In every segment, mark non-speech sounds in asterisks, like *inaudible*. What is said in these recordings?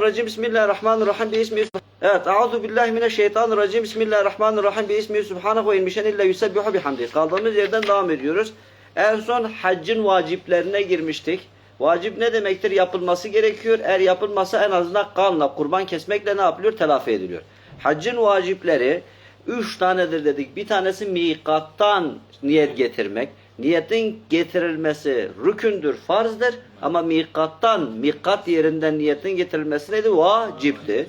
Racim Bismillahirrahmanirrahim. Bismi Evet. Euzu billahi mineşşeytanirracim. Bismillahirrahmanirrahim. Bismi subhanahu ve ilmişen illa yusebbihu bihamdi. Kaldığımız yerden devam ediyoruz. En son haccın vaciplerine girmiştik. Vacip ne demektir? Yapılması gerekiyor. Eğer yapılmasa en azından kanla, kurban kesmekle ne yapılıyor? Telafi ediliyor. Haccın vacipleri üç tanedir dedik. Bir tanesi mikattan niyet getirmek. Niyetin getirilmesi rükündür, farzdır. Ama mikattan, mikat yerinden niyetin getirilmesi neydi? Vacipti.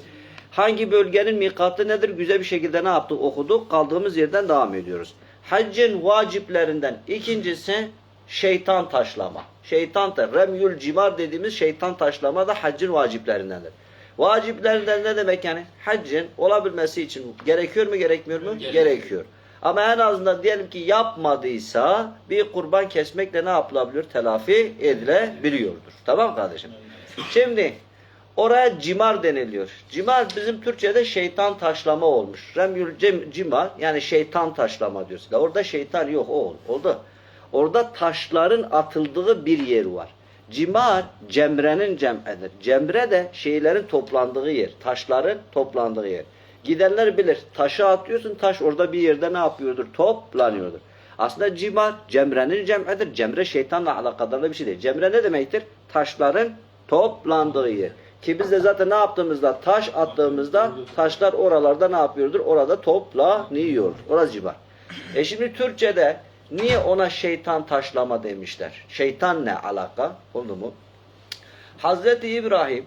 Hangi bölgenin mikatı nedir? Güzel bir şekilde ne yaptık? Okuduk. Kaldığımız yerden devam ediyoruz. Haccın vaciplerinden ikincisi şeytan taşlama. Şeytan da remyül cimar dediğimiz şeytan taşlama da haccın vaciplerindendir. Vaciplerinden ne demek yani? Haccın olabilmesi için gerekiyor mu gerekmiyor mu? Gerekiyor. Ama en azından diyelim ki yapmadıysa bir kurban kesmekle ne yapılabiliyor? Telafi edilebiliyordur. Tamam kardeşim? Şimdi oraya cimar deniliyor. Cimar bizim Türkçe'de şeytan taşlama olmuş. Remyül cim- cimar yani şeytan taşlama diyoruz. Ya Orada şeytan yok o ol- oldu. Orada taşların atıldığı bir yer var. Cimar cemrenin cem'edir. Cemre de şeylerin toplandığı yer. Taşların toplandığı yer. Gidenler bilir. Taşı atıyorsun taş orada bir yerde ne yapıyordur? Toplanıyordur. Aslında cimar cemrenin cem'edir. Cemre şeytanla alakadarlı bir şey değil. Cemre ne demektir? Taşların toplandığı yer. Ki biz de zaten ne yaptığımızda taş attığımızda taşlar oralarda ne yapıyordur? Orada toplanıyor. Orası civar. E şimdi Türkçe'de niye ona şeytan taşlama demişler? Şeytan ne alaka? Oldu mu? Hazreti İbrahim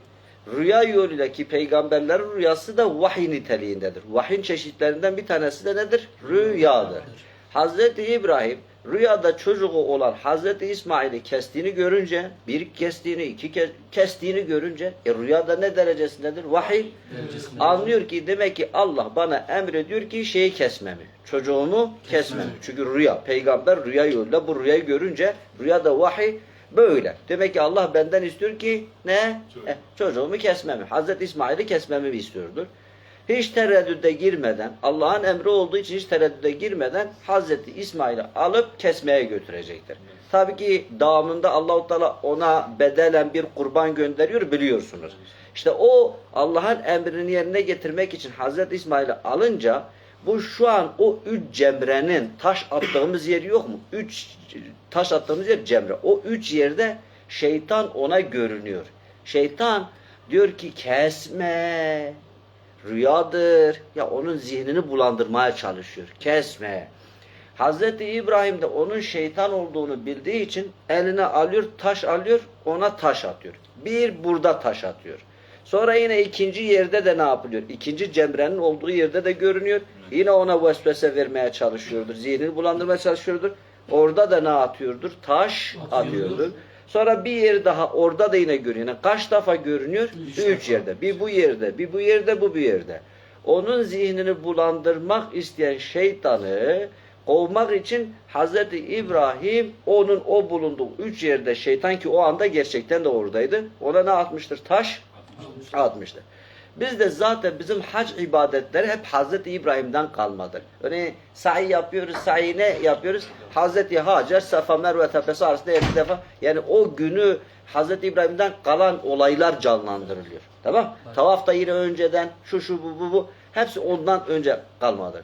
rüya yoluyla ki peygamberlerin rüyası da vahiy niteliğindedir. Vahyin çeşitlerinden bir tanesi de nedir? Rüyadır. Hazreti İbrahim rüyada çocuğu olan Hazreti İsmail'i kestiğini görünce, bir kestiğini, iki ke- kestiğini görünce, e rüyada ne derecesindedir? Vahiy. Anlıyor ki demek ki Allah bana emrediyor ki şeyi kesmemi, çocuğumu kesmemi. Çünkü rüya, peygamber rüya yoluyla bu rüyayı görünce, rüyada vahiy böyle. Demek ki Allah benden istiyor ki ne? Çocuk. Eh, çocuğumu kesmemi. Hazreti İsmail'i kesmemi istiyordur. Hiç tereddüde girmeden, Allah'ın emri olduğu için hiç tereddüde girmeden Hazreti İsmail'i alıp kesmeye götürecektir. Tabii ki devamında Allahu Teala ona bedelen bir kurban gönderiyor biliyorsunuz. İşte o Allah'ın emrini yerine getirmek için Hazreti İsmail'i alınca bu şu an o üç cemrenin taş attığımız yer yok mu? Üç taş attığımız yer cemre. O üç yerde şeytan ona görünüyor. Şeytan diyor ki kesme rüyadır. Ya onun zihnini bulandırmaya çalışıyor. Kesme. Hazreti İbrahim de onun şeytan olduğunu bildiği için eline alıyor, taş alıyor, ona taş atıyor. Bir burada taş atıyor. Sonra yine ikinci yerde de ne yapılıyor? İkinci cemrenin olduğu yerde de görünüyor. Yine ona vesvese vermeye çalışıyordur. Zihnini bulandırmaya çalışıyordur. Orada da ne atıyordur? Taş atıyordur. Sonra bir yer daha orada da yine görünüyor. Yani kaç defa görünüyor? Üç Üç, defa. yerde. Bir bu yerde, bir bu yerde, bu bir yerde. Onun zihnini bulandırmak isteyen şeytanı kovmak için Hazreti İbrahim onun o bulunduğu üç yerde şeytan ki o anda gerçekten de oradaydı. Ona ne atmıştır? Taş atmıştır. Biz de zaten bizim hac ibadetleri hep Hazreti İbrahim'den kalmadır. Örneğin sahi yapıyoruz, sahi ne yapıyoruz? Hazreti Hacer, Safa Merve tepesi arasında 50 defa. Yani o günü Hazreti İbrahim'den kalan olaylar canlandırılıyor. Tamam? Tavaf da yine önceden, şu şu bu bu bu. Hepsi ondan önce kalmadır.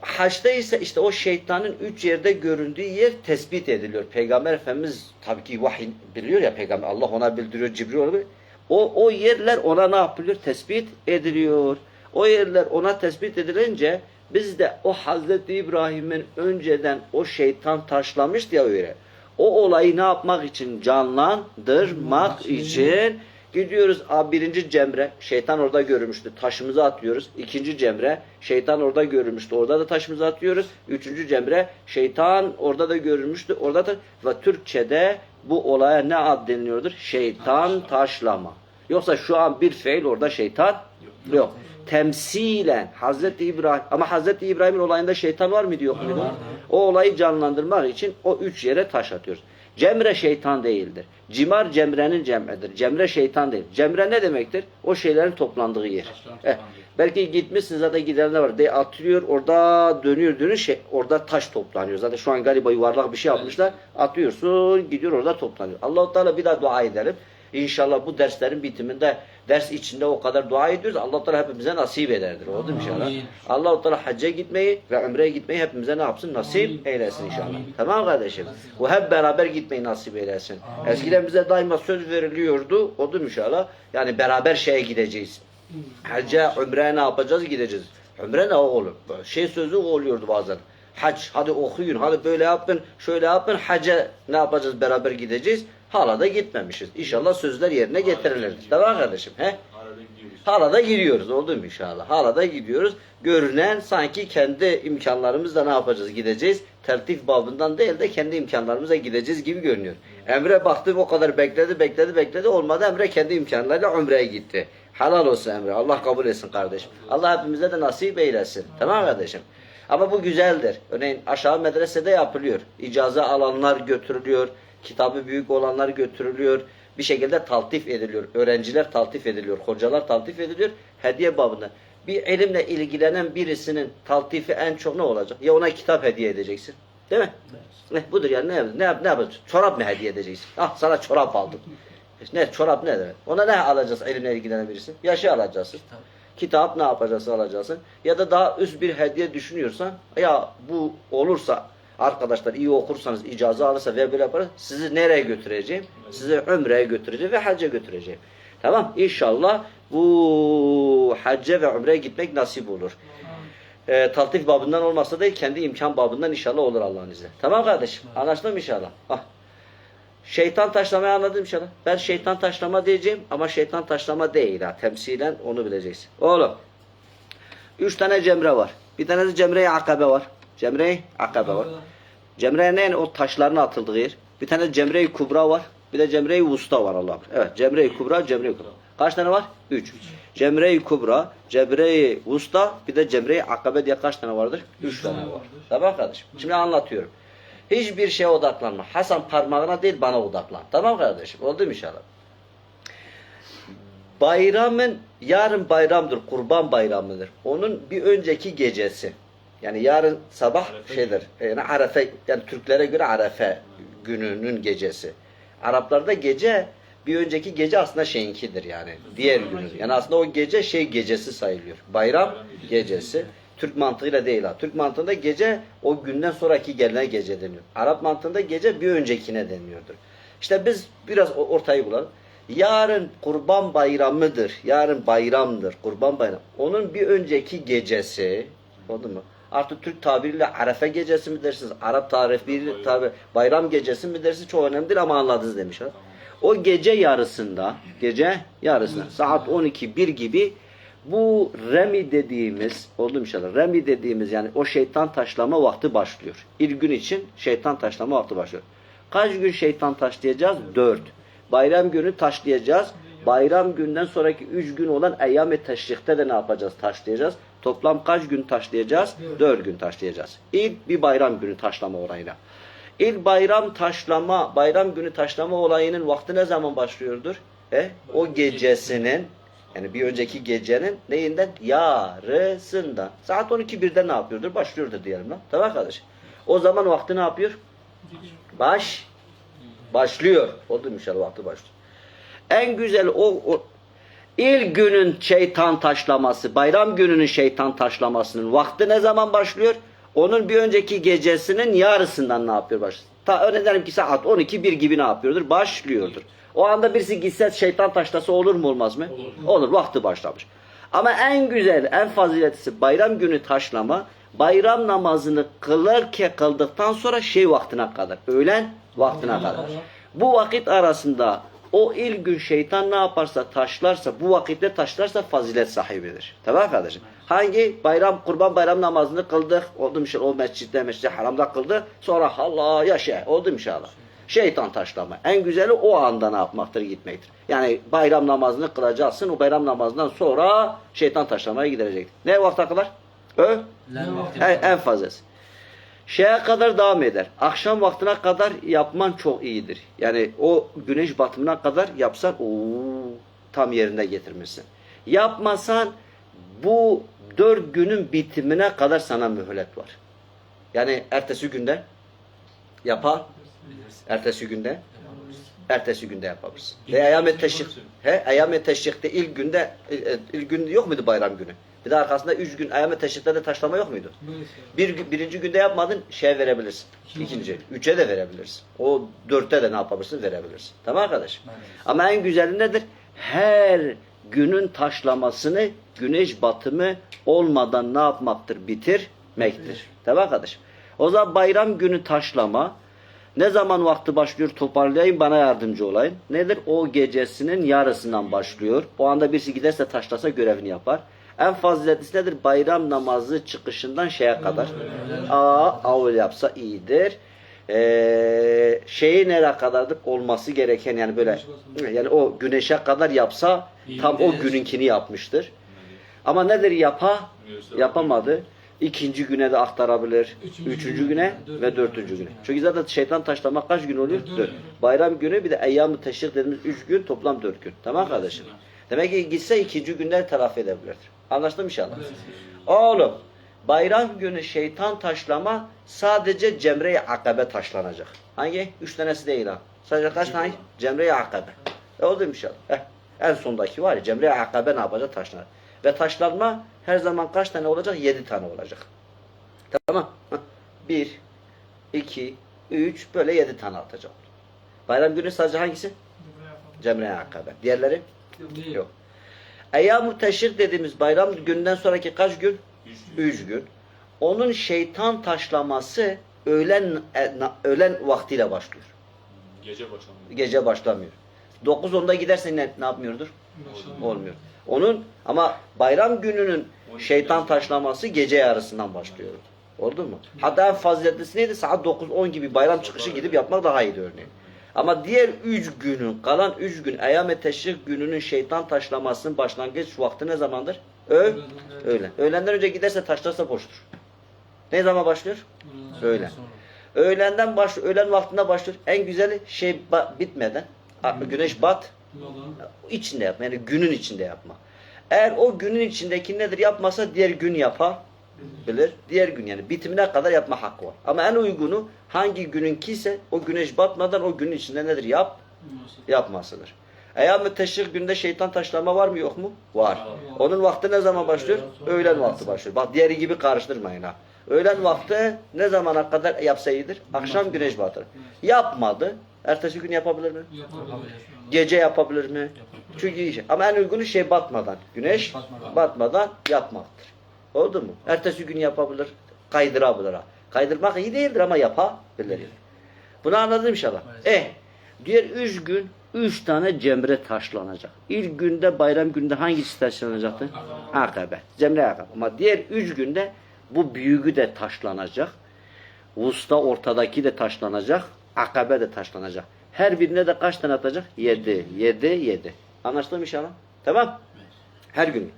Haçta ise işte o şeytanın üç yerde göründüğü yer tespit ediliyor. Peygamber Efendimiz tabii ki vahiy biliyor ya peygamber Allah ona bildiriyor Cibril ona bildiriyor. O, o yerler ona ne yapılıyor? Tespit ediliyor. O yerler ona tespit edilince biz de o Hazreti İbrahim'in önceden o şeytan taşlamıştı ya öyle. O olayı ne yapmak için? Canlandırmak için Gidiyoruz a, birinci cemre şeytan orada görülmüştü taşımızı atıyoruz. İkinci cemre şeytan orada görülmüştü orada da taşımızı atıyoruz. Üçüncü cemre şeytan orada da görülmüştü orada da ve Türkçe'de bu olaya ne ad deniliyordur? Şeytan taşlama. Yoksa şu an bir fiil orada şeytan yok. Temsilen Hazreti İbrahim ama Hazreti İbrahim'in olayında şeytan var mıydı yok muydu? O olayı canlandırmak için o üç yere taş atıyoruz. Cemre şeytan değildir. Cimar cemrenin cemredir. Cemre şeytan değil. Cemre ne demektir? O şeylerin toplandığı yer. Eh, toplandığı yer. Belki gitmişsiniz zaten gidenler var. De atıyor orada dönüyor dönüyor şey orada taş toplanıyor. Zaten şu an galiba yuvarlak bir şey yapmışlar. Atıyorsun gidiyor orada toplanıyor. Allahu Teala bir daha dua edelim. İnşallah bu derslerin bitiminde ders içinde o kadar dua ediyoruz. Allah Teala hepimize nasip ederdir. Oldu mu inşallah? Amin. Allah Teala hacca gitmeyi ve umreye gitmeyi hepimize ne yapsın? Nasip eylesin inşallah. Amin. Tamam kardeşim. Bu hep beraber gitmeyi nasip eylesin. Eskiden bize daima söz veriliyordu. Oldu mu inşallah? Yani beraber şeye gideceğiz. Hacca, umreye ne yapacağız? Gideceğiz. Umre ne oğlum? Şey sözü oluyordu bazen. Hac, hadi okuyun, hadi böyle yapın, şöyle yapın, hacca ne yapacağız? Beraber gideceğiz. Hala da gitmemişiz. İnşallah sözler yerine getirilir. Tamam kardeşim? He? Hala da gidiyoruz. Oldu mu inşallah? Hala da gidiyoruz. Görünen sanki kendi imkanlarımızla ne yapacağız? Gideceğiz. Tertip babından değil de kendi imkanlarımıza gideceğiz gibi görünüyor. Emre baktı o kadar bekledi, bekledi, bekledi. Olmadı Emre kendi imkanlarıyla Umre'ye gitti. Helal olsun Emre. Allah kabul etsin kardeşim. Allah hepimize de nasip eylesin. Tamam kardeşim? Ama bu güzeldir. Örneğin aşağı medresede yapılıyor. İcaza alanlar götürülüyor. Kitabı büyük olanlar götürülüyor. Bir şekilde taltif ediliyor. Öğrenciler taltif ediliyor. Hocalar taltif ediliyor. Hediye babında. Bir ilimle ilgilenen birisinin taltifi en çok ne olacak? Ya ona kitap hediye edeceksin. Değil mi? Ne budur yani ne ne ne yapacaksın? Çorap mı hediye edeceksin? Ah sana çorap aldım. Ne çorap ne demek? Ona ne alacağız ilimle ilgilenen birisi? Yaşı alacaksın. Kitap ne yapacaksın alacaksın. Ya da daha üst bir hediye düşünüyorsan ya bu olursa arkadaşlar iyi okursanız icazı alırsa ve böyle yaparız sizi nereye götüreceğim? Sizi Umre'ye götüreceğim ve hacca götüreceğim. Tamam İnşallah bu hacca ve umreye gitmek nasip olur. E, taltif babından olmasa da kendi imkan babından inşallah olur Allah'ın izniyle. Tamam kardeşim. Anlaştık mı inşallah? Ah. Şeytan taşlamayı anladım inşallah. Ben şeytan taşlama diyeceğim ama şeytan taşlama değil ha. Temsilen onu bileceksin. Oğlum. Üç tane cemre var. Bir tane de cemre-i akabe var. Cemre-i akabe var. Cemre ne? O taşların atıldığı yer. Bir tane cemre-i kubra var. Bir de cemre-i vusta var Allah'ım. Evet cemre-i kubra, cemre-i kubra. Kaç tane var? Üç. Cemre-i kubra, cemre-i vusta, bir de cemre-i akabe diye kaç tane vardır? Üç tane var. Tamam kardeşim. Şimdi anlatıyorum. Hiçbir şeye odaklanma. Hasan parmağına değil bana odaklan. Tamam kardeşim. Oldu mu inşallah? Bayramın, yarın bayramdır, kurban bayramıdır. Onun bir önceki gecesi. Yani yarın sabah şeydir. Yani Arefe, yani Türklere göre Arefe gününün gecesi. Araplarda gece bir önceki gece aslında şeyinkidir yani. Diğer günü. Yani aslında o gece şey gecesi sayılıyor. Bayram gecesi. Türk mantığıyla değil ha. Türk mantığında gece o günden sonraki gelene gece deniyor. Arap mantığında gece bir öncekine deniyordur. İşte biz biraz ortayı bulalım. Yarın kurban bayramıdır. Yarın bayramdır. Kurban bayramı. Onun bir önceki gecesi oldu mu? Artık Türk tabiriyle Arefe gecesi mi dersiniz? Arap tarifiyle tabi bayram gecesi mi dersiniz? Çok önemli değil ama anladınız demiş. ha. O gece yarısında, gece yarısında saat 12 1 gibi bu remi dediğimiz, oldu inşallah? Remi dediğimiz yani o şeytan taşlama vakti başlıyor. İlk gün için şeytan taşlama vakti başlıyor. Kaç gün şeytan taşlayacağız? Dört. Bayram günü taşlayacağız. Bayram günden sonraki üç gün olan eyyam-ı teşrikte de ne yapacağız? Taşlayacağız. Toplam kaç gün taşlayacağız? Dört gün taşlayacağız. İlk bir bayram günü taşlama olayına. İlk bayram taşlama, bayram günü taşlama olayının vakti ne zaman başlıyordur? E, o gecesinin yani bir önceki gecenin neyinden? Yarısından. Saat 12 birde ne yapıyordur? Başlıyordur diyelim lan. Tamam kardeş. O zaman vakti ne yapıyor? Baş başlıyor. Oldu mu inşallah vakti başlıyor. En güzel o, o ilk günün şeytan taşlaması, bayram gününün şeytan taşlamasının vakti ne zaman başlıyor? Onun bir önceki gecesinin yarısından ne yapıyor başlıyor? Ta örneğin ki saat 12 bir gibi ne yapıyordur? Başlıyordur. O anda birisi gitse şeytan taşlası olur mu olmaz mı? Olur. Vakti başlamış. Ama en güzel, en faziletlisi bayram günü taşlama, bayram namazını kılarken kıldıktan sonra şey vaktine kadar, öğlen vaktine kadar. Bu vakit arasında o ilk gün şeytan ne yaparsa taşlarsa, bu vakitte taşlarsa fazilet sahibidir. Tamam kardeşim? Hangi bayram, kurban bayram namazını kıldık, oldu inşallah o mescitte, mescid haramda kıldı, sonra Allah yaşa, oldu inşallah? Şeytan taşlama. En güzeli o anda ne yapmaktır, gitmektir. Yani bayram namazını kılacaksın, o bayram namazından sonra şeytan taşlamaya gidecektir. Ne vakte kadar? Ö? En, en fazlası. Şeye kadar devam eder. Akşam vaktine kadar yapman çok iyidir. Yani o güneş batımına kadar yapsan o tam yerine getirmişsin. Yapmasan bu dört günün bitimine kadar sana mühlet var. Yani ertesi günde yapar. Ertesi günde ertesi günde yapabilirsin. Ve eyyam-ı teşrik, he, eyyam-ı teşrikte ilk günde, il- ilk gün yok muydu bayram günü? Bir de arkasında üç gün eyyam-ı teşrikte de taşlama yok muydu? Bir, gün- birinci günde yapmadın, şeye verebilirsin. İkinci, üçe de verebilirsin. O dörtte de ne yapabilirsin? Verebilirsin. Tamam arkadaşım? Ama en güzeli nedir? Her günün taşlamasını güneş batımı olmadan ne yapmaktır? Bitirmektir. Tamam arkadaşım? O zaman bayram günü taşlama ne zaman vakti başlıyor toparlayayım bana yardımcı olayın. Nedir? O gecesinin yarısından başlıyor. O anda birisi giderse taşlasa görevini yapar. En faziletlisi nedir? Bayram namazı çıkışından şeye kadar. Aa, avul yapsa iyidir. Ee, şeyi nereye kadardır? Olması gereken yani böyle yani o güneşe kadar yapsa tam o gününkini yapmıştır. Ama nedir yapa? Yapamadı. İkinci güne de aktarabilir. Üçüncü Üçüncü güne, güne ve dördüncü güne. Çünkü zaten şeytan taşlamak kaç gün oluyor? Dört. Bayram günü bir de eyyam-ı teşrik dediğimiz üç gün toplam dört gün. Tamam kardeşim? Demek ki gitse ikinci günler telafi edebilir. Anlaştın mı inşallah? Oğlum bayram günü şeytan taşlama sadece cemre-i akabe taşlanacak. Hangi? Üç tanesi değil ha. Sadece kaç tane? Cemre-i akabe. E oldu inşallah? Heh. En sondaki var ya cemre-i akabe ne yapacak? Taşlanır. Ve taşlanma her zaman kaç tane olacak? Yedi tane olacak. Tamam. Heh. Bir, iki, üç böyle yedi tane atacak. Bayram günü sadece hangisi? Cemre-i akabe. Diğerleri? Yok. Eyyam-ı teşrik dediğimiz bayram günden sonraki kaç gün? Üç gün. Onun şeytan taşlaması öğlen e, öğlen vaktiyle başlıyor. Gece başlamıyor. Gece başlamıyor. 9-10'da gidersen ne, ne yapmıyordur? Olmuyor. Onun ama bayram gününün şeytan taşlaması gece yarısından başlıyor. Oldu mu? Hatta en faziletlisi neydi? Saat 9-10 gibi bayram çıkışı gidip yapmak daha iyiydi örneğin. Ama diğer üç günün, kalan üç gün eyyam-ı teşrik gününün şeytan taşlamasının başlangıç vakti ne zamandır? Ö öğlen. Öğlenden önce giderse taşlarsa boştur. Ne zaman başlıyor? Öğlen. Öğlenden baş, öğlen vaktinde başlıyor. En güzeli şey bitmeden, a- güneş bat, içinde yapma. Yani günün içinde yapma. Eğer o günün içindeki nedir yapmasa diğer gün yapabilir. Diğer gün yani bitimine kadar yapma hakkı var. Ama en uygunu hangi gününkiyse o güneş batmadan o günün içinde nedir yap yapmasıdır. Eyyam-ı teşrik günde şeytan taşlama var mı yok mu? Var. Onun vakti ne zaman başlıyor? Öğlen vakti başlıyor. Bak diğeri gibi karıştırmayın ha. Öğlen vakti ne zamana kadar yapsa iyidir? Akşam güneş batır. Yapmadı. Ertesi gün yapabilir mi? Gece yapabilir mi? Çünkü iş- ama en uygunu şey batmadan. Güneş Batmadan. batmadan yapmaktır. Oldu mu? Ertesi gün yapabilir. Kaydırabilir ha. Kaydırmak iyi değildir ama yapabilir. Bunu anladın inşallah. Eh, diğer üç gün üç tane cemre taşlanacak. İlk günde bayram günde hangisi taşlanacaktı? Akabe. Cemre akabe. Ama diğer üç günde bu büyüğü de taşlanacak. Usta ortadaki de taşlanacak. Akabe de taşlanacak. Her birine de kaç tane atacak? Yedi. Yedi, yedi. Anlaştın mı inşallah? Tamam. Her gün.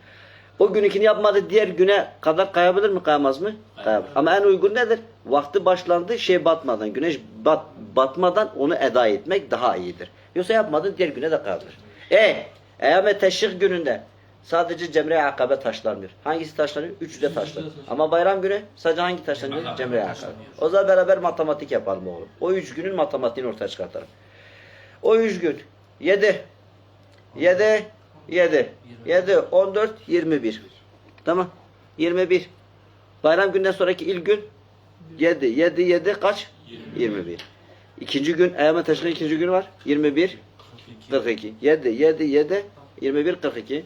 O gününkini yapmadı diğer güne kadar kayabilir mi kayamaz mı? Kayabilir. Ama en uygun nedir? Vakti başlandı şey batmadan, güneş bat, batmadan onu eda etmek daha iyidir. Yoksa yapmadın diğer güne de kayabilir. E, Eyyam-ı Teşrik gününde sadece Cemre-i Akabe taşlanmıyor. Hangisi taşlanıyor? Üçü de taşlanıyor. Ama bayram günü sadece hangi taşlanıyor? Cemre-i Akabe. O zaman beraber matematik yapalım oğlum. O üç günün matematiğini ortaya çıkartalım. O üç gün. Yedi. Yedi. Yedi. Yedi. On dört. Yirmi bir. Tamam. Yirmi bir. Bayram günden sonraki ilk gün. Yedi. Yedi. Yedi. Kaç? Yirmi bir. İkinci gün. Eyyam-ı Teşrik ikinci gün var. Yirmi bir. Kırk iki. Yedi. Yedi. Yedi. Yirmi bir. Kırk iki.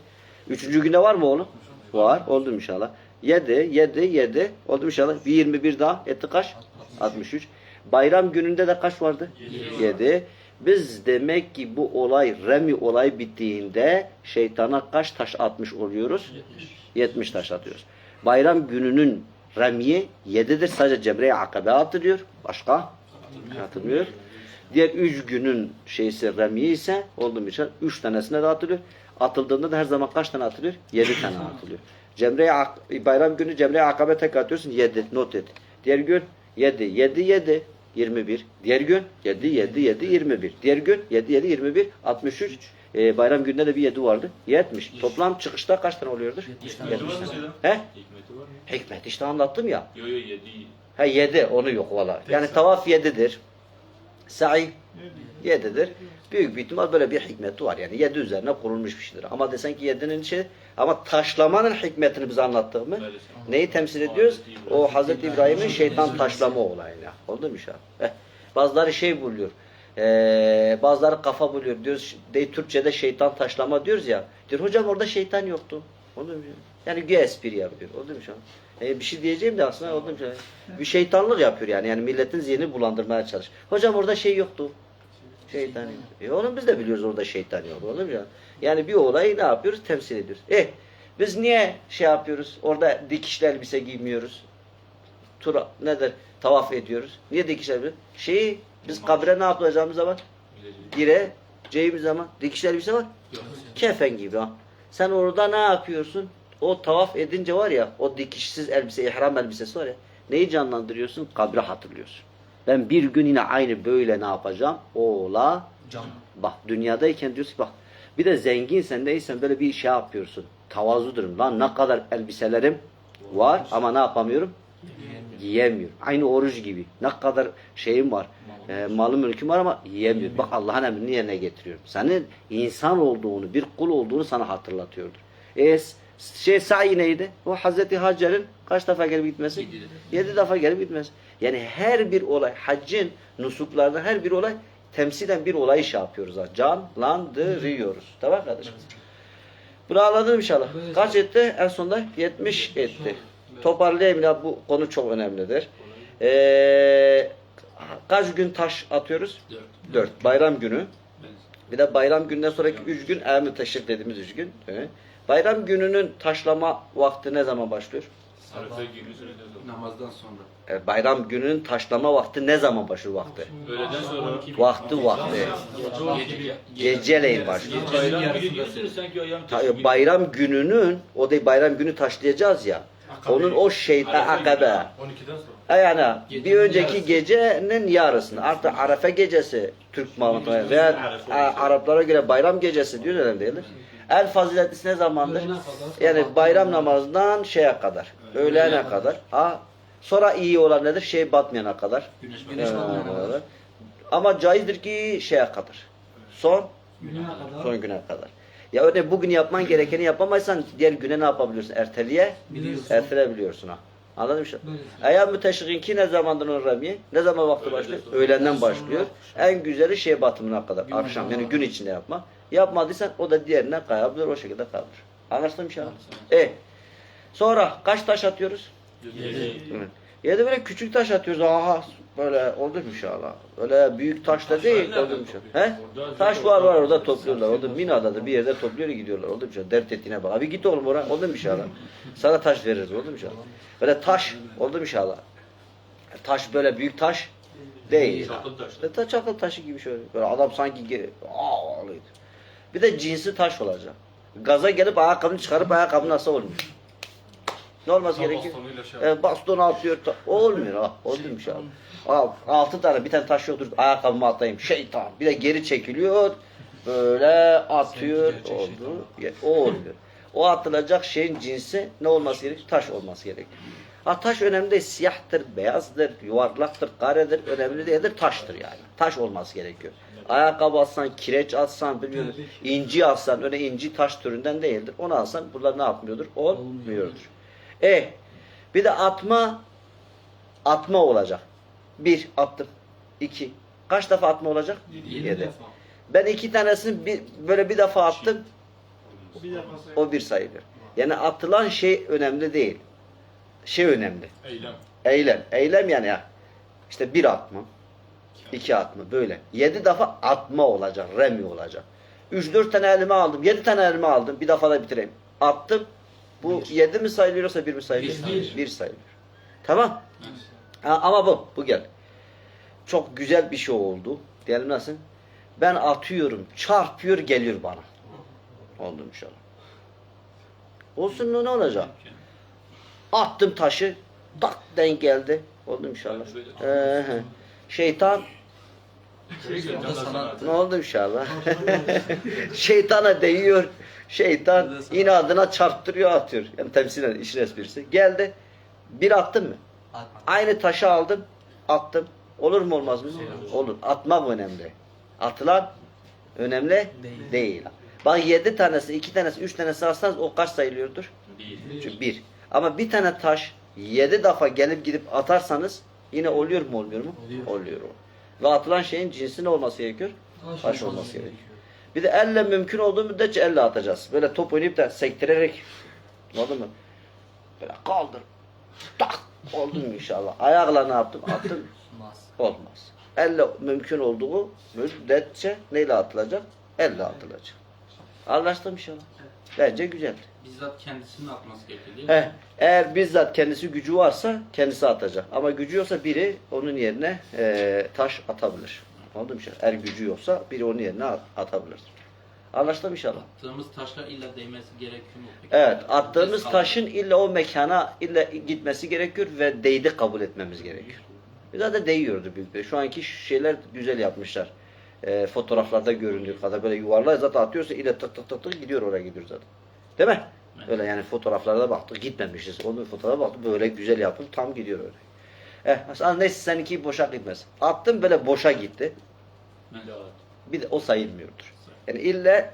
Üçüncü günde var mı oğlum? Var. Oldu inşallah. Yedi. Yedi. Yedi. Oldu inşallah. Bir yirmi bir daha. Etti kaç? Altmış üç. Bayram gününde de kaç vardı? Yedi. Biz demek ki bu olay Remi olay bittiğinde şeytana kaç taş atmış oluyoruz? 70 taş atıyoruz. Bayram gününün Remi'yi 7'dir. Sadece Cemre-i Akabe atılıyor. Başka atılmıyor. Diğer 3 günün şeysi Remi ise oldu mu için 3 tanesine de atılıyor. Atıldığında da her zaman kaç tane atılıyor? 7 tane *laughs* atılıyor. Cemre-i Ak- bayram günü Cemre-i Akabe tek atıyorsun 7. Not et. Diğer gün 7. 7 7 21. Diğer gün 7 7 7 21. Diğer gün 7 7 21 63. Ee, bayram gününde de bir 7 vardı. 70. Toplam çıkışta kaç tane oluyordur? 70 tane. 70 Hikmeti var tane. mı He? Hikmeti var mı? Hikmet işte anlattım ya. Yo yo yedi. Ha 7 onu yok valla. Yani tavaf 7'dir. Sa'i Yedidir. Büyük bir ihtimal böyle bir hikmeti var. Yani yedi üzerine kurulmuş bir şeydir. Ama desen ki yedinin şey ama taşlamanın hikmetini bize anlattık mı? Neyi temsil ediyoruz? O Hazreti İbrahim'in şeytan taşlama olayına. Oldu mu inşallah? Eh, bazıları şey buluyor. Ee, bazıları kafa buluyor. Diyoruz, de, Türkçe'de şeytan taşlama diyoruz ya. Diyor hocam orada şeytan yoktu. Oldu mu? Yani güya espri yapıyor. Oldu mu inşallah? Ee, bir şey diyeceğim de aslında oldu mu? Bir şeytanlık yapıyor yani. Yani milletin zihnini bulandırmaya çalış. Hocam orada şey yoktu. Şeytan yok. E oğlum biz de biliyoruz orada şeytan yok. Olur mu ya? Yani bir olayı ne yapıyoruz? Temsil ediyoruz. Eh biz niye şey yapıyoruz? Orada dikişli elbise giymiyoruz. Tura nedir? Tavaf ediyoruz. Niye dikişli elbise? Şeyi biz kabre ne yapacağımız zaman? Gideceğiz. Dire ceğimiz zaman dikişli elbise var. Kefen gibi ha. Sen orada ne yapıyorsun? O tavaf edince var ya o dikişsiz elbise, ihram elbisesi var ya. Neyi canlandırıyorsun? Kabri hatırlıyorsun. Ben bir gün yine aynı böyle ne yapacağım? Ola. Can. Bak dünyadayken diyorsun ki bak bir de zenginsen değilsen böyle bir şey yapıyorsun. Tavazudurum. Lan ne kadar elbiselerim var ama ne yapamıyorum? Yiyemiyorum. Aynı oruç gibi. Ne kadar şeyim var. E, malım mülküm var ama yiyemiyorum. Bak Allah'ın emrini yerine getiriyorum. Senin insan olduğunu, bir kul olduğunu sana hatırlatıyordur. E, şey sa'i neydi? O Hazreti Hacer'in kaç defa gelip gitmesi? Yedi. Yedi defa gelip gitmesi. Yani her bir olay, haccın nusuklarda her bir olay temsilen bir olayı şey yapıyoruz. Canlandırıyoruz. Tamam kardeşim? Bunu anladın inşallah. Kaç etti? En sonunda 70 etti. Toparlayayım ya bu konu çok önemlidir. Ee, kaç gün taş atıyoruz? Dört. 4. Bayram günü. Bir de bayram günden sonraki 3 gün eğer teşrik dediğimiz 3 gün. Evet. Bayram gününün taşlama vakti ne zaman başlıyor? Namazdan sonra. Ee, bayram gününün taşlama vakti ne zaman başlıyor vakti? Öğleden sonra Vakti vakti. Gece, Geceleyin başlıyor. bayram yarısı günü da- diyorsunuz sanki ayağım Ta- Bayram gününün, o da bayram günü taşlayacağız ya. Onun o şeytan akabe. 12'den E sonra. Yani bir Gecenin önceki yarısı. gecenin yarısını. Artık Arefe gecesi Türk malına veya e, Araplara göre bayram gecesi diyor değildir. En faziletlisi ne zamandır? Yani bayram namazından şeye kadar. Öğlene kadar. Ha, sonra iyi olan nedir? Şey batmayana kadar. Güneş, Ee, güneş batana kadar. Ama caizdir ki şeye kadar. Son son güne kadar. Ya öyle bugün yapman gerekeni yapamazsan diğer güne ne yapabiliyorsun? Erteliye Biliyorsun. erteleyebiliyorsun ha. Anladın mı? Eğer müteşrikinki ne zamandır onu ramiye? Ne zaman vakti başlıyor? Öğlenden başlıyor. En güzeli şey batımına kadar. Akşam yani gün içinde yapma. Yapmadıysan o da diğerine kayabilir. O şekilde kalır. Anlaştın mı inşallah? E. Sonra kaç taş atıyoruz? Evet. Ya da böyle küçük taş atıyoruz. Aha böyle oldu mu inşallah. Öyle büyük taş da değil. Oldu mu inşallah. He? Taş var var orada topluyorlar. Orada Mina'da da bir yerde topluyor gidiyorlar. Oldu mu inşallah. Dert ettiğine bak. Abi git oğlum oraya. Oldu mu inşallah. Sana taş veririz. Oldu mu inşallah. Böyle taş. Oldu mu inşallah. Taş böyle büyük taş değil. Çakıl taş. E, ta çakıl taşı gibi şöyle. Böyle adam sanki ağlıyordu. Bir de cinsi taş olacak. Gaza gelip ayakkabını çıkarıp ayakkabı nasıl olmuş? Ne olması gerekiyor? bastonuyla şey E, baston atıyor. Ta- olmuyor. Oldu mu inşallah. Aa, altı tane bir tane taş yoktur. Ayakkabımı atayım. Şeytan. Bir de geri çekiliyor. Böyle atıyor. Oldu. O olmuyor. O atılacak şeyin cinsi ne olması gerekiyor? Taş olması gerekiyor. Ha, taş önemli değil. Siyahtır, beyazdır, yuvarlaktır, karedir. Önemli değildir. Taştır yani. Taş olması gerekiyor. Ayakkabı atsan, kireç atsan, bilmiyorum, inci atsan, öyle inci taş türünden değildir. Onu alsan burada ne yapmıyordur? Olmuyordur. E, bir de atma, atma olacak. Bir, attım. İki. Kaç defa atma olacak? Yedi. Ben iki tanesini bir, böyle bir defa attım. O bir sayılır. Yani atılan şey önemli değil. Şey önemli. Eylem. Eylem. Eylem yani ya. İşte bir atma. iki atma böyle. Yedi defa atma olacak. Remi olacak. Üç dört tane elime aldım. Yedi tane elime aldım. Bir defa da bitireyim. Attım. Bu yedi mi sayılıyorsa bir mi sayılıyor? Bir. Bir sayılıyor. Tamam. Ha, ama bu. Bu gel. Çok güzel bir şey oldu. Diyelim nasıl? Ben atıyorum. Çarpıyor geliyor bana. Oldu inşallah. Olsun ne- olacak? Attım taşı. Tak denk geldi. Oldu inşallah. Ee, şeytan sana ne oldu inşallah? *laughs* Şeytana değiyor. Şeytan inadına çarptırıyor atıyor. Yani temsilen işin esprisi. Geldi. Bir attın mı? Aynı taşı aldım. Attım. Olur mu olmaz mı? Olur. Atma bu önemli. Atılan önemli değil. Bak yedi tanesi, iki tanesi, üç tanesi alsanız o kaç sayılıyordur? Bir. Çünkü bir. Ama bir tane taş yedi defa gelip gidip atarsanız yine oluyor mu olmuyor mu? Oluyor. Ve atılan şeyin cinsi ne olması gerekiyor? Taş olması gerekiyor. Bir de elle mümkün olduğu müddetçe elle atacağız. Böyle top oynayıp da sektirerek anladın mı? Böyle kaldır. Tak! Oldu mu inşallah? Ayakla ne yaptım? Attım. Olmaz. Olmaz. Elle mümkün olduğu müddetçe neyle atılacak? Elle atılacak. Anlaştım inşallah. Bence güzel. Bizzat kendisinin atması gerekiyor değil mi? Heh, eğer bizzat kendisi gücü varsa kendisi atacak. Ama gücü yoksa biri onun yerine eee, taş atabilir. Anladın mı? Eğer gücü yoksa biri onun yerine at- atabilir. Anlaştım inşallah. Attığımız taşla illa değmesi gerekiyor mu? peki? Evet, attığımız taşın illa o mekana illa gitmesi gerekiyor ve değdi kabul etmemiz gerekiyor. Zaten değiyordu büyük. Şu anki şeyler güzel yapmışlar. Eee, fotoğraflarda göründüğü kadar böyle yuvarlar zaten atıyorsa ile tık tık tık tık gidiyor oraya gidiyor zaten. Değil mi? Evet. Öyle yani fotoğraflarda baktık gitmemişiz. Onun fotoğrafa baktık böyle güzel yapıp tam gidiyor öyle. Eh, aslında neyse seninki boşa gitmez. Attın böyle boşa gitti. Bir de o sayılmıyordur. Yani ille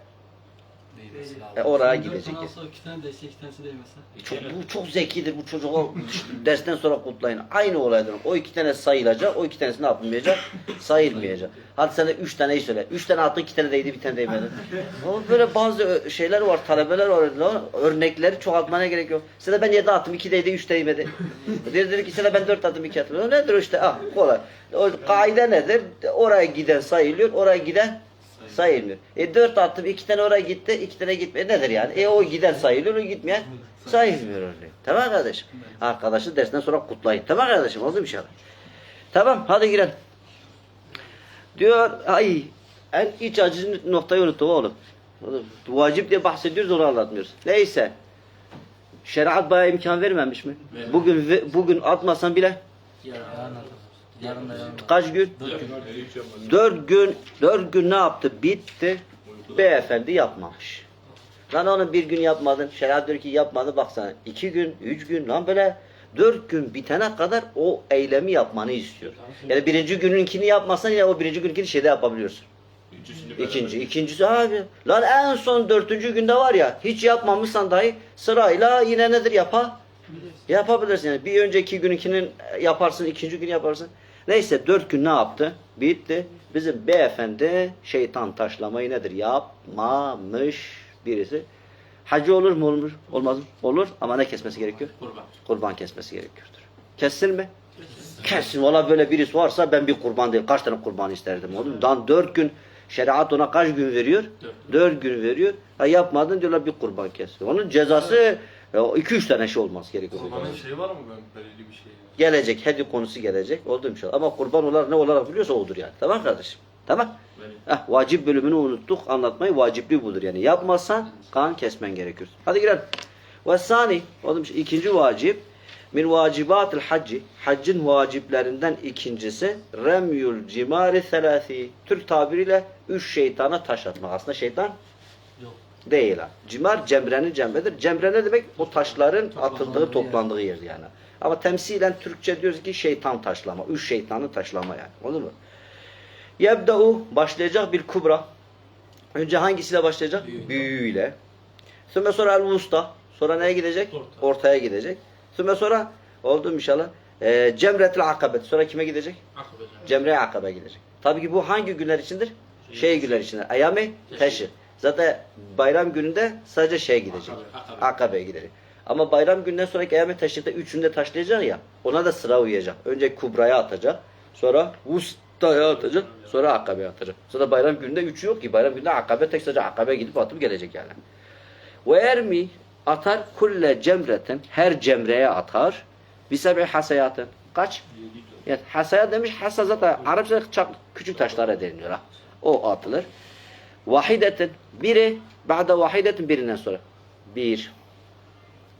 Değmesi lazım. e, oraya gidecek. tane alsa iki tane değse iki tanesi değmese. Çok, bu çok zekidir bu çocuk. O *laughs* dersten sonra kutlayın. Aynı olaydır. O iki tane sayılacak. O iki tanesi ne yapılmayacak? Sayılmayacak. Hadi sen de üç taneyi söyle. Üç tane attın, iki tane değdi, bir tane değmedi. *laughs* Ama böyle bazı şeyler var, talebeler var. lan. Örnekleri çoğaltmana gerek yok. Sen ben yedi attım, iki değdi, üç değmedi. *laughs* Diğeri dedi ki sen ben dört attım, iki attım. O nedir o işte? Ah, kolay. O kaide nedir? Oraya giden sayılıyor, oraya giden sayılmıyor. E dört attım, iki tane oraya gitti, iki tane gitmedi. Nedir yani? E o giden sayılıyor, o gitmeyen sayılmıyor örneğin. Tamam kardeşim? Arkadaşı dersten sonra kutlayın. Tamam kardeşim? Oldu inşallah? Tamam, hadi girelim. Diyor, ay en iç acı noktayı unuttum oğlum. Vacip diye bahsediyoruz onu anlatmıyoruz. Neyse. Şeriat bayağı imkan vermemiş mi? Bugün bugün atmasan bile Yarın. Kaç gün? Dört gün. Dört gün, dört gün ne yaptı? Bitti. Beyefendi yapmamış. Lan onu bir gün yapmadın. Şeriat diyor ki yapmadı baksana. iki gün, üç gün lan böyle dört gün bitene kadar o eylemi yapmanı istiyor. Yani birinci gününkini yapmasan yine o birinci günkini şeyde yapabiliyorsun. İkinci, ikincisi abi. Lan en son dördüncü günde var ya hiç yapmamışsan dahi sırayla yine nedir yapa? Yapabilirsin yani. Bir önceki gününkinin yaparsın, ikinci gün yaparsın. Neyse dört gün ne yaptı? Bitti. Bizim beyefendi şeytan taşlamayı nedir? Yapmamış birisi. Hacı olur mu olmuş? Olmaz mı? Olur ama ne kesmesi gerekiyor? Kurban. Kurban kesmesi gerekiyordur. Kessin mi? Kessin. Valla böyle birisi varsa ben bir kurban değil. Kaç tane kurban isterdim oğlum. Dan dört gün şeriat ona kaç gün veriyor? Dört. Dört gün veriyor. Ha yapmadın diyorlar bir kurban kes. Onun cezası e, iki üç tane şey olması gerekiyor. Kurbanın şey var mı ben belirli bir şey? Gelecek, hedi konusu gelecek. Oldu inşallah. Ama kurban olarak ne olarak biliyorsa odur yani. Tamam kardeşim? Tamam. Benim. Heh, vacip bölümünü unuttuk. Anlatmayı vacipli budur yani. Yapmazsan kan kesmen gerekiyor. Hadi girelim. Ve sani, oğlum ikinci vacip min vacibatil hacci haccın vaciplerinden ikincisi remyul cimari selasi Türk tabiriyle üç şeytana taş atmak. Aslında şeytan Yok. değil ha. Cimar cemrenin cemredir. Cemre ne demek? O taşların atıldığı, toplandığı yer yani. Ama temsilen Türkçe diyoruz ki şeytan taşlama. Üç şeytanı taşlama yani. Olur mu? Yebda'u başlayacak bir kubra. Önce hangisiyle başlayacak? Büyüğüyle. Sonra sonra el vusta. Sonra neye gidecek? Orta. Ortaya gidecek. Sonra sonra oldu inşallah? Ee, Cemretil akabet. Sonra kime gidecek? Akıbacağım. Cemre akabe gidecek. Tabii ki bu hangi günler içindir? Şey günler içindir. Ayame teşrik. Zaten bayram gününde sadece şey gidecek. Akabe, akabe. Akabe'ye gidecek. Ama bayram günden sonraki ayame teşrikte üçünde taşlayacak ya. Ona da sıra uyacak. Önce kubraya atacak. Sonra vustaya atacak. Sonra akabe'ye atacak. Sonra bayram gününde üçü yok ki. Bayram gününde akabe tek sadece akabe gidip atıp gelecek yani. Ve ermi atar kulle cemreten her cemreye atar. Bir sebebi hasayatın. Kaç? Yani hasaya demiş. Hasa zaten Arapça küçük taşlara deniliyor. Ha. O atılır. Vahidetin. Biri. Ba'da vahidetin birinden sonra. Bir.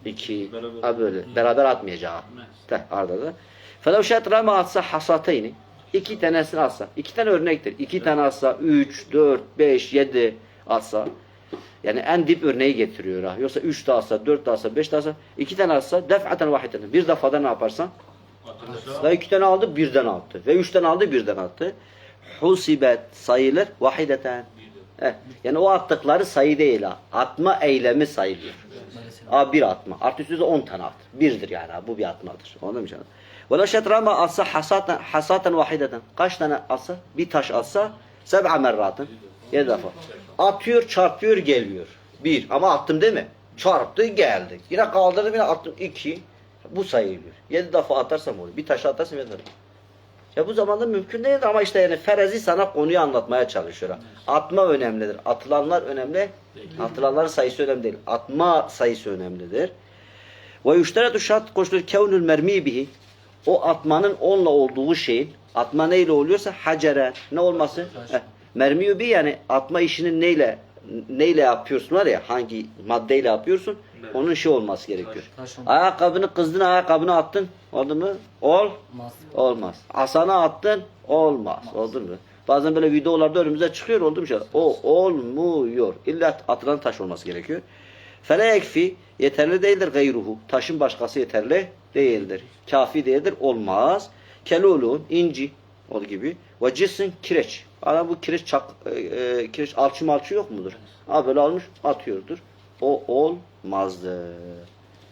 İki. Beraber. Ha böyle. Beraber atmayacak. Evet. Tek arda da. Felev şayet rama atsa hasatayni. İki tanesini atsa. iki tane örnektir. İki tane atsa. Üç, dört, beş, yedi atsa. Yani en dip örneği getiriyor ha. Yoksa üç de atsa, dört de atsa, beş de atsa. iki tane atsa. Def'aten vahideten. Bir defada ne yaparsan? Daha iki tane aldı birden attı. Ve üç tane aldı birden attı. husibet sayılır vahideten. Evet. Yani o attıkları sayı değil ha. Atma eylemi sayılıyor. Aa bir atma. Artı üstü de 10 tane at. Birdir yani. ha, Bu bir atmadır. Anladın mı canım? Vela şetrama atsa hasaten, hasaten vahideten. Kaç tane atsa? Bir taş atsa seb'a merratın. Yedi defa. Atıyor, çarpıyor, geliyor. Bir. Ama attım değil mi? Çarptı, geldi. Yine kaldırdım, yine attım. iki. Bu sayılıyor. Yedi defa atarsam olur. Bir taş atarsam yedi defa. Ya bu zamanda mümkün değil ama işte yani Ferezi sana konuyu anlatmaya çalışıyor. Atma önemlidir. Atılanlar önemli. Atılanların sayısı önemli değil. Atma sayısı önemlidir. Ve yüşteretu şart koşulur kevnül mermi bihi. O atmanın onunla olduğu şeyin atma neyle oluyorsa hacere ne olması? Taş. Heh, mermi bi yani atma işinin neyle neyle yapıyorsun var ya hangi maddeyle yapıyorsun Evet. onun şey olması gerekiyor. taş olmaz. Ayakkabını kızdın ayakkabını attın oldu mu? Ol Olmaz. Asana attın olmaz. Oldu mu? Bazen böyle videolarda önümüze çıkıyor oldu mu? O olmuyor. İlla atılan taş olması gerekiyor. Fele ekfi yeterli değildir gayruhu. Taşın başkası yeterli değildir. Kafi değildir. Olmaz. Kelulun inci ol gibi. Ve cissin kireç. Adam bu kireç çak, e, e, kireç alçı malçı yok mudur? Ha böyle almış atıyordur. O olmazdı.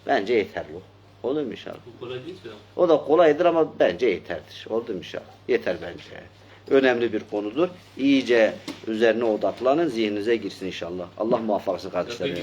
Bence yeterli o. Olur mu inşallah? Bu kolay değil. O da kolaydır ama bence yeterdir. Oldu mu inşallah? Yeter bence. Önemli bir konudur. İyice üzerine odaklanın, zihninize girsin inşallah. Allah muvaffak olsun kardeşlerim.